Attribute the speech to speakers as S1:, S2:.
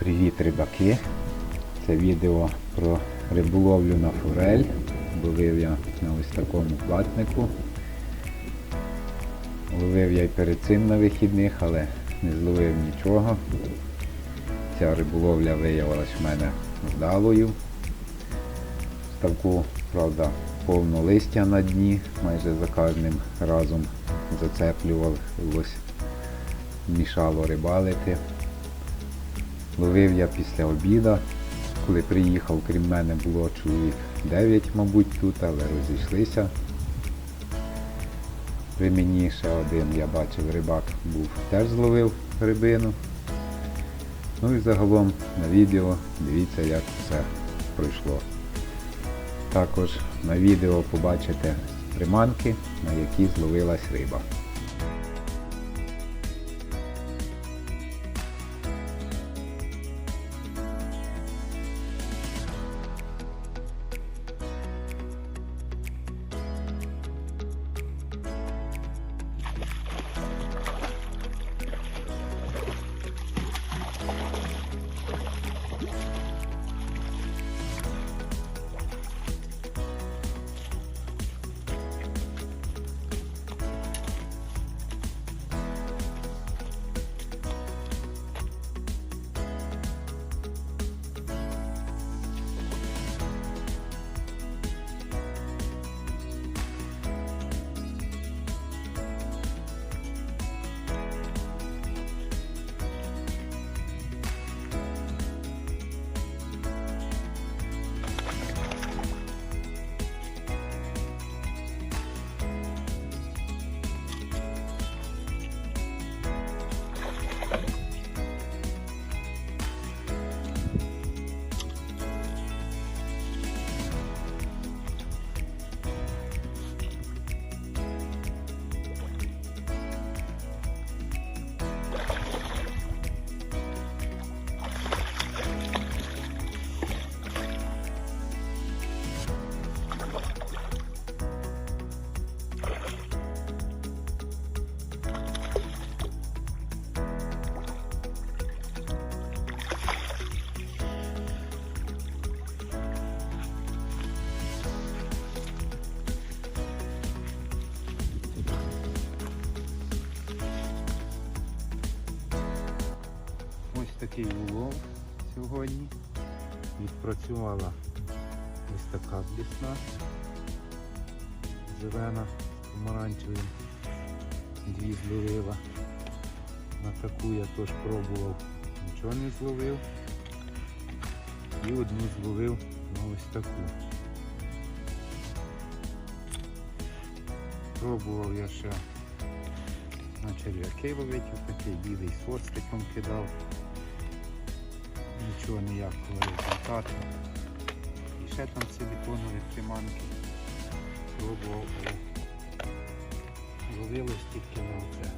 S1: Привіт, рибаки! Це відео про риболовлю на форель. Ловив я на ось такому платнику. Ловив я й перед цим на вихідних, але не зловив нічого. Ця риболовля виявилась в мене вдалою. Ставку, правда, повно листя на дні, майже за кожним разом зацеплювалось, мішало рибалити. Ловив я після обіда. Коли приїхав, крім мене було чоловік 9, мабуть, тут, але розійшлися. При мені ще один, я бачив, рибак був, теж зловив рибину. Ну і загалом на відео дивіться, як все пройшло. Також на відео побачите приманки, на які зловилась риба. Такий улов сьогодні. Відпрацювала ось така блісна. Зелена з помаранчевим. Дві зловила. На таку я теж пробував, нічого не зловив. І одну зловив на ось таку. Пробував я ще на черв'яки ловити, такий білий з хвостиком кидав. Нічого ніякого результату. І ще там силиконові приманки. Пробував, ловилось тільки на це.